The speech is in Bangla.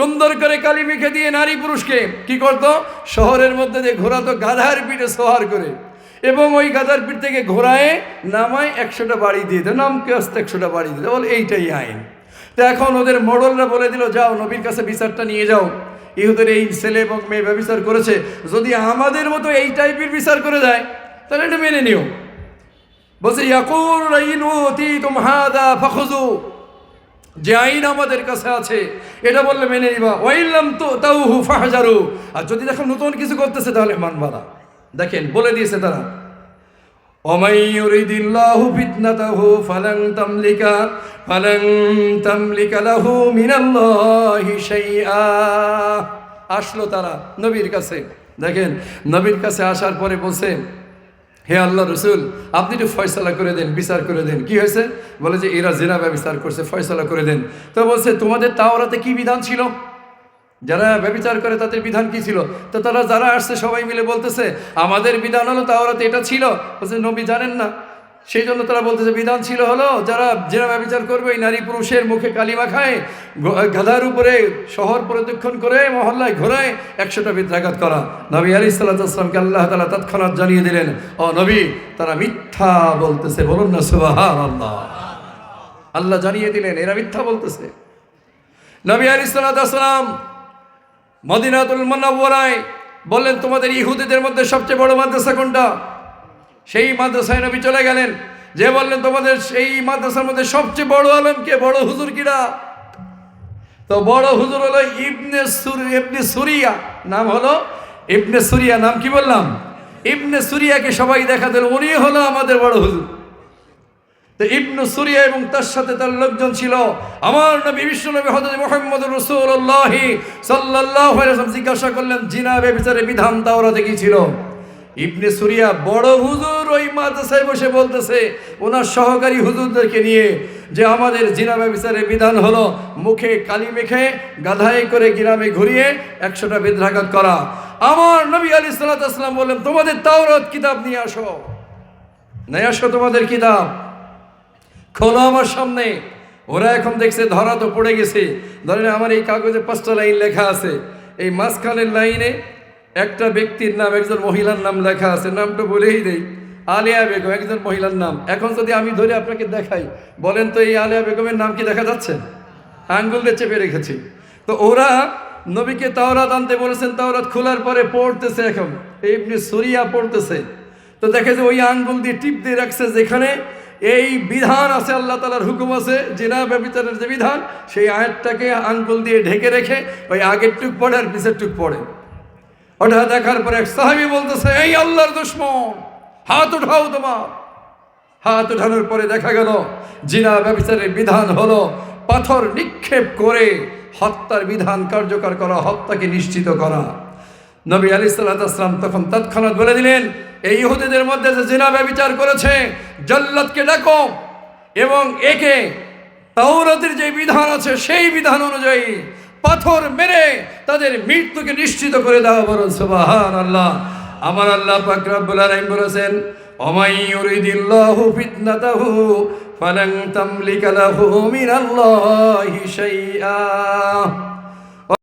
সুন্দর করে কালি মেখে দিয়ে নারী পুরুষকে কি করতো? শহরের মধ্যে দিয়ে ঘোরাতো গাধার পিঠে সোহার করে। এবং ওই গাধার পিঠ থেকে ঘোরায় নামায় একশোটা বাড়ি দিয়ে দিত, নামকে আসতে একশোটা বাড়ি দিত। বল, এইটাই আইন। তো এখন ওদের মোড়লরা বলে দিল, যাও, নবীর কাছে বিচারটা নিয়ে যাও। ইহুদের এই ছেলে এবং মেয়ে ব্যবচার করেছে। যদি আমাদের মতো এই টাইপের বিচার করে দেয়, তাহলে এটা মেনে নিও। বলছে ইয়াকুর আইন তুম হাদা ফাখুজু যে আইন আমাদের কাছে আছে, এটা বললে মেনে নিবা। ওইলাম তো তাউহু ফাহাজারু। আর যদি দেখো নতুন কিছু করতেছে, তাহলে মানবা না। দেখেন, বলে দিয়েছে তারা। লাহু আসলো তারা নবীর কাছে। দেখেন, নবীর কাছে আসার পরে বলছেন হে আল্লাহ রসুল, আপনি একটু ফয়সলা করে দেন, বিচার করে দেন। কি হয়েছে? বলে যে এরা জেনা ব্যবচার করছে, ফয়সলা করে দেন। তো বলছে, তোমাদের তাওরাতে কি বিধান ছিল? যারা ব্যবচার করে, তাদের বিধান কি ছিল? তো তারা যারা আসছে, সবাই মিলে বলতেছে, আমাদের বিধান হলো তাওরাতে এটা ছিল। বলছে, নবী জানেন না। সেই জন্য তারা বলতেছে, বিধান ছিল হলো, যারা যারা ব্যবচার করবে ওই নারী পুরুষের মুখে কালিমা খায় গাধার উপরে শহর প্রদক্ষিণ করে, মহল্লায় ঘোরায়, একশোটা বিদ্রাঘাত করা। নবী আলী সাল্লাহামকে আল্লাহ তালা তৎক্ষণাৎ জানিয়ে দিলেন, ও নবী, তারা মিথ্যা বলতেছে, বলুন না সুবাহ আল্লাহ আল্লাহ জানিয়ে দিলেন, এরা মিথ্যা বলতেছে। নবী আলী সাল্লাম মদিনাতুল মন্নাবরায় বললেন, তোমাদের ইহুদিদের মধ্যে সবচেয়ে বড় মাদ্রাসা কোনটা? সেই মাদ্রাসায় নবী চলে গেলেন। যে বললেন, তোমাদের সেই মাদ্রাসার মধ্যে সবচেয়ে বড় আলম কে? বড় হুজুর কিরা? তো বড় হুজুর হলো ইবনে ইবনে সুরিয়া। নাম হলো ইবনে সুরিয়া। নাম কি বললাম? ইবনে সুরিয়াকে সবাই দেখা দিল। উনি হলো আমাদের বড় হুজুর। তো ইবনু সুরিয়া এবং তার সাথে তার লোকজন ছিল। আমার নবী, বিশ্ব নবী হজরত মোহাম্মদ রসুল্লাহ সাল্লাহ জিজ্ঞাসা করলেন জিনাবে বিচারে বিধান তাওরাতে কি ছিল? ইবনে সুরিয়া বড় হুজুর। ওই মাদ্রাসায় বসে বলতেছে, ওনার সহকারী হুজুরদেরকে নিয়ে যে আমাদের জিনাবে বিচারে বিধান হলো মুখে কালি মেখে গাধায় করে গিরামে ঘুরিয়ে একশোটা বিদ্রাঘাত করা। আমার নবী আলী সাল্লাম বললেন, তোমাদের তাওরাত কিতাব নিয়ে আসো। নিয়ে আসো তোমাদের কিতাব। খোলো আমার সামনে। ওরা এখন দেখছে ধরা তো পড়ে গেছে। ধরেন আমার এই কাগজে পাঁচটা লাইন লেখা আছে। এই মাঝখানের লাইনে একটা ব্যক্তির নাম, একজন মহিলার নাম লেখা আছে। নামটা বলেই দেই। আলিয়া বেগম, একজন মহিলার নাম। এখন যদি আমি ধরে আপনাকে দেখাই, বলেন তো এই আলিয়া বেগমের নাম কি দেখা যাচ্ছে? আঙ্গুল দিয়ে চেপে রেখেছি। তো ওরা নবীকে তাওরাত আনতে বলেছেন, তাওরাত খোলার পরে পড়তেছে এখন এমনি সুরিয়া পড়তেছে। তো দেখে যে ওই আঙ্গুল দিয়ে টিপ দিয়ে রাখছে যেখানে এই বিধান আছে, আল্লাহ তালার হুকুম আছে জিনা ব্যবচারের যে বিধান, সেই আয়াতটাকে আঙ্গুল দিয়ে ঢেকে রেখে ওই আগের টুক পড়ে আর পিছের টুক পড়ে। ওটা দেখার পরে এক সাহাবি বলতেছে, এই আল্লাহর দুশ্মন! হাত উঠাও তোমার। হাত উঠানোর পরে দেখা গেল, জিনা ব্যবচারের বিধান হলো পাথর নিক্ষেপ করে হত্যার বিধান কার্যকর করা, হত্যাকে নিশ্চিত করা। নবী আলী সাল্লাম তখন তৎক্ষণাৎ বলে দিলেন এই ইহুদিদের মধ্যে যে জিনা ব্যবচার করেছে জল্লাদকে ডাকো এবং একে তাওরাতের যে বিধান আছে, সেই বিধান অনুযায়ী পাথর মেরে তাদের মৃত্যুকে নিশ্চিত করে দেওয়া বলুন সুবাহান আল্লাহ আমার আল্লাহ পাক রব্বুল আলামিন বলেছেন ওমাই ইউরিদিল্লাহু ফিতনাতাহু ফালান তামলিকা লাহু মিনাল্লাহি শাইআ।